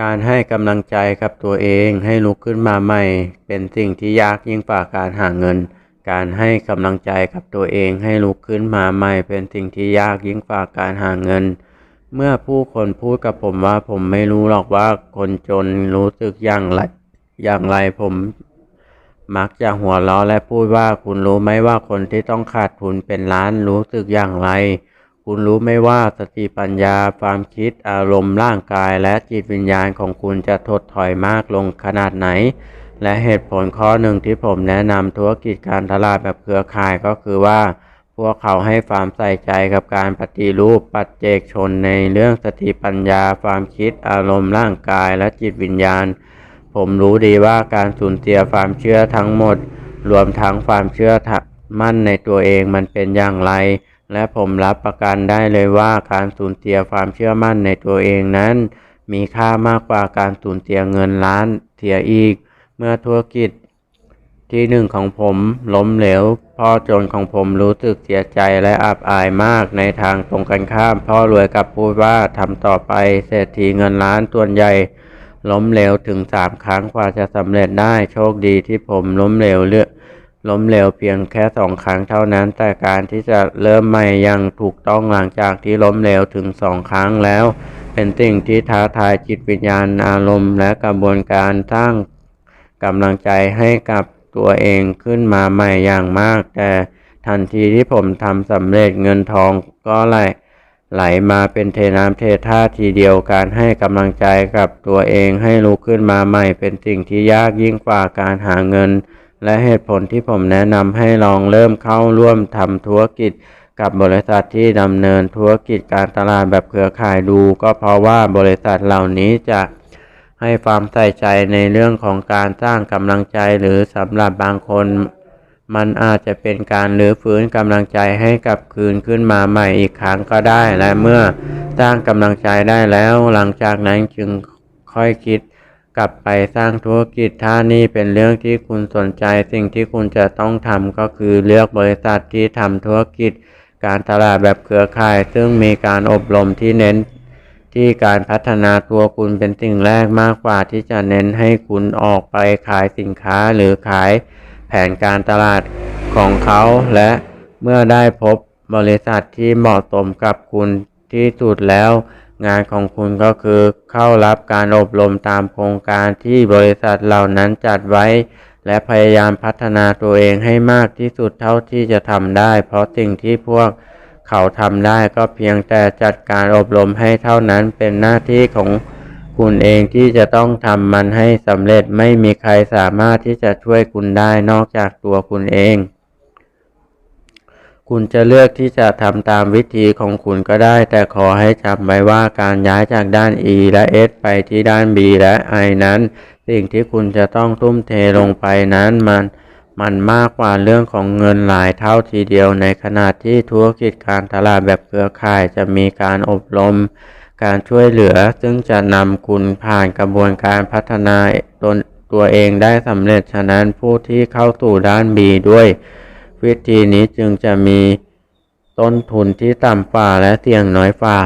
การให้กำลังใจกับตัวเองให้ลุกขึ้นมาใหม่ เป็นสิ่งที่ยากยิ่งกว่าการหาเงิน การให้กำลังใจกับตัวเองให้ลุกขึ้นมาใหม่ เป็นสิ่งที่ยากยิ่งกว่าการหาเงิน เมื่อผู้คนพูดกับผมว่าผมไม่รู้หรอกว่าคนจนรู้สึกอย่างไรอย่างไรผมมักจะหัวเราะและพูดว่าคุณรู้ไหมว่าคนที่ต้องขาดทุนเป็นล้านรู้สึกอย่างไร คุณรู้ไหมว่าสติปัญญาความคิดอารมณ์ร่างกายและจิตวิญญาณของคุณจะถดถอยมากลงขนาดไหน และเหตุผลข้อหนึ่งที่ผมแนะนำธุรกิจการตลาดแบบเครือข่ายก็คือว่า พวกเขาให้ความใส่ใจกับการปฏิรูปปัจเจกชนในเรื่องสติปัญญา ความคิดอารมณ์ร่างกายและจิตวิญญาณ ผมรู้ดีว่าการสูญเสียความเชื่อทั้งหมด รวมทั้งความเชื่อมั่นในตัวเองมันเป็นอย่างไร และผมรับประกันได้เลยว่าการสูญเสียความเชื่อมั่นในตัวเองนั้น มีค่ามากกว่าการสูญเสียเงินล้านเสียอีก เมื่อธุรกิจที่หนึ่งของผมล้มเหลว พ่อจนของผมรู้สึกเสียใจและอับอายมากในทางตรงกันข้าม พ่อรวยกับพูดว่าทำต่อไปเศรษฐีเงินล้านส่วนใหญ่ ล้มเหลวถึงสามครั้งกว่าจะสำเร็จได้โชคดีที่ผมล้มเหลวเลือก ล้มเหลวเพียงแค่สองครั้งเท่านั้น แต่การที่จะเริ่มใหม่อยังถูกต้องหลังจากที่ล้มเหลวถึงสองครั้งแล้ว เป็นสิ่งที่ท้าทายจิตวิญญาณอารมณ์ และกระบวนการสร้างกำลังใจให้กับตัวเองขึ้นมาใหม่อย่างมาก แต่ทันทีที่ผมทำสำเร็จเงินทองก็ไหลไหลมาเป็นเทน้ำเทท่าทีเดียวการให้กำลังใจกับตัวเองให้ลุกขึ้นมาใหม่ เป็นสิ่งที่ยากยิ่งกว่าการหาเงิน และเหตุผลที่ผมแนะนำให้ลองเริ่มเข้าร่วมทำธุรกิจกับบริษัทที่ดำเนินธุรกิจการตลาดแบบเครือข่ายดู ก็เพราะว่าบริษัทเหล่านี้จะให้ความใส่ใจในเรื่องของการสร้างกำลังใจหรือสำหรับบางคน มันอาจจะเป็นการรื้อฟื้นกำลังใจให้กลับคืนขึ้นมาใหม่อีกครั้งก็ได้ และเมื่อสร้างกำลังใจได้แล้ว หลังจากนั้นจึงค่อยคิด กลับไปสร้างธุรกิจถ้านี่เป็นเรื่องที่คุณสนใจ สิ่งที่คุณจะต้องทำก็คือเลือกบริษัทที่ทำธุรกิจ การตลาดแบบเครือข่าย ซึ่งมีการอบรมที่เน้น ที่การพัฒนาตัวคุณเป็นสิ่งแรกมากกว่าที่จะเน้นให้คุณออกไปขายสินค้าหรือขายแผนการตลาดของเขาและเมื่อได้พบบริษัทที่เหมาะสมกับคุณที่สุดแล้ว งานของคุณก็คือเข้ารับการอบรมตามโครงการที่บริษัทเหล่านั้นจัดไว้ และพยายามพัฒนาตัวเองให้มากที่สุดเท่าที่จะทำได้ เพราะสิ่งที่พวกเขาทำได้ก็เพียงแต่จัดการอบรมให้เท่านั้นเป็นหน้าที่ของคุณเองที่จะต้องทำมันให้สำเร็จไม่มีใครสามารถที่จะช่วยคุณได้นอกจากตัวคุณเอง คุณจะเลือกที่จะทำตามวิธีของคุณก็ได้ แต่ขอให้จำไว้ว่าการย้ายจากด้าน E และ S ไปที่ด้าน B และ I นั้น สิ่งที่คุณจะต้องทุ่มเทลงไปนั้นมัน มันมากกว่าเรื่องของเงินหลายเท่าทีเดียวในขณะที่ธุรกิจการตลาดแบบเครือข่ายจะมีการอบรม การช่วยเหลือซึ่งจะนำคุณผ่านกระบวนการพัฒนาตนตัวเองได้สำเร็จฉะนั้นผู้ที่เข้าสู่ด้าน B ด้วย วิธีนี้จึงจะมีต้นทุนที่ต่ำฝ่าและเสี่ยงน้อยฝ่า